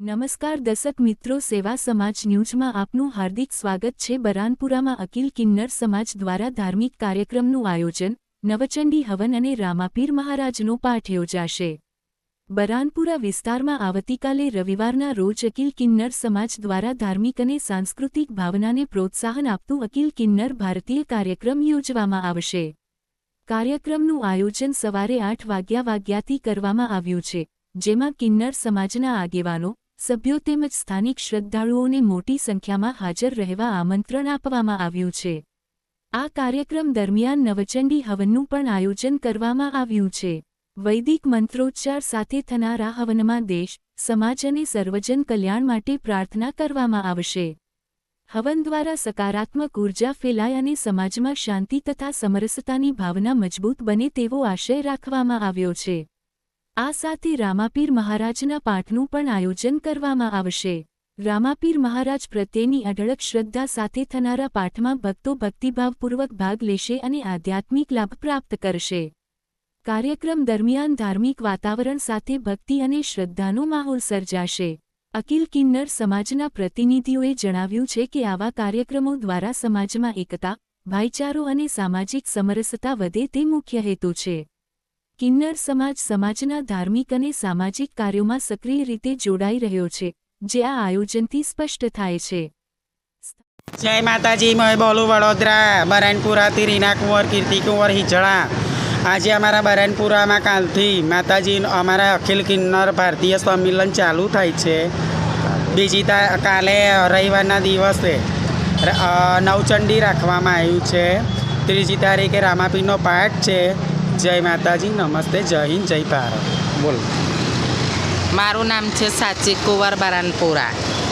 નમસ્કાર દર્શક મિત્રો, સેવા સમાજ ન્યૂઝમાં આપનું હાર્દિક સ્વાગત છે. બરાનપુરામાં અકિલ કિન્નર સમાજ દ્વારા ધાર્મિક કાર્યક્રમનું આયોજન, નવચંડી હવન અને રામાપીર મહારાજનો પાઠ યોજાશે. બરાનપુરા વિસ્તારમાં આવતીકાલે રવિવારના રોજ અકિલ કિન્નર સમાજ દ્વારા ધાર્મિક અને સાંસ્કૃતિક ભાવનાને પ્રોત્સાહન આપતું અકિલ કિન્નર ભારતીય કાર્યક્રમ યોજવામાં આવશે. કાર્યક્રમનું આયોજન સવારે આઠ વાગ્યા વાગ્યાથી કરવામાં આવ્યું છે, જેમાં કિન્નર સમાજના આગેવાનો સભ્યો તેમજ સ્થાનિક શ્રદ્ધાળુઓને મોટી સંખ્યામાં હાજર રહેવા આમંત્રણ આપવામાં આવ્યું છે. આ કાર્યક્રમ દરમિયાન નવચંડી હવનનું પણ આયોજન કરવામાં આવ્યું છે. વૈદિક મંત્રોચ્ચાર સાથે થનારા હવનમાં દેશ, સમાજ અને સર્વજન કલ્યાણ માટે પ્રાર્થના કરવામાં આવશે. હવન દ્વારા સકારાત્મક ઊર્જા ફેલાય અને સમાજમાં શાંતિ તથા સમરસતાની ભાવના મજબૂત બને તેવો આશય રાખવામાં આવ્યો છે. આ સાથે રામાપીર મહારાજના પાઠનું પણ આયોજન કરવામાં આવશે. રામાપીર મહારાજ પ્રત્યેની અઢળક શ્રદ્ધા સાથે થનારા પાઠમાં ભક્તો ભક્તિભાવપૂર્વક ભાગ લેશે અને આધ્યાત્મિક લાભ પ્રાપ્ત કરશે. કાર્યક્રમ દરમિયાન ધાર્મિક વાતાવરણ સાથે ભક્તિ અને શ્રદ્ધાનો માહોલ સર્જાશે. અકિલ કિન્નર સમાજના પ્રતિનિધિઓએ જણાવ્યું છે કે આવા કાર્યક્રમો દ્વારા સમાજમાં એકતા, ભાઈચારો અને સામાજિક સમરસતા વધે તે મુખ્ય હેતુ છે. કિન્નર સમાજ સમાજના ધાર્મિક અને સામાજિક કાર્યોમાં સક્રિય રીતે જોડાઈ રહ્યો છે, જે આ આયોજનથી સ્પષ્ટ થાય છે. જય માતાજી, મય બોલું વડોદરા બરાનપુરાથી રીના કુંવર, કીર્તિ કુંવર, હિજળા. આજે અમારા બરાનપુરામાં કાલથી માતાજી, અમારા અખિલ કિન્નર ભારતીય સંમેલન ચાલુ થાય છે. બીજી કાલે રવિવારના દિવસે નવચંડી રાખવામાં આવ્યું છે. ત્રીજી તારીખે રામાપીરનો પાઠ છે. જય માતાજી, નમસ્તે, જય હિન્દ, જય ભારત. બોલો. મારું નામ છે સાચી કુંવર બરાનપુરા.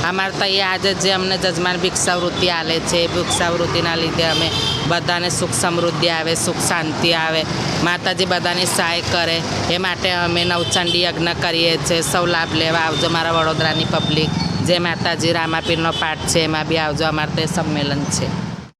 અમારે ત્યાં આજે જે અમને જજમાન ભિક્ષાવૃત્તિ આલે છે, એ ભિક્ષાવૃત્તિના લીધે અમે બધાને સુખ સમૃદ્ધિ આવે, સુખ શાંતિ આવે. માતાજી બધાની સહાય કરે, એ માટે અમે નવચંડી યજ્ઞ કરીએ છીએ. સૌ લાભ લેવા આવજો મારા વડોદરાની પબ્લિક જે માતાજી, રામાપીરનો પાઠ છે, એમાં બી આવજો. અમારે તે સંમેલન છે.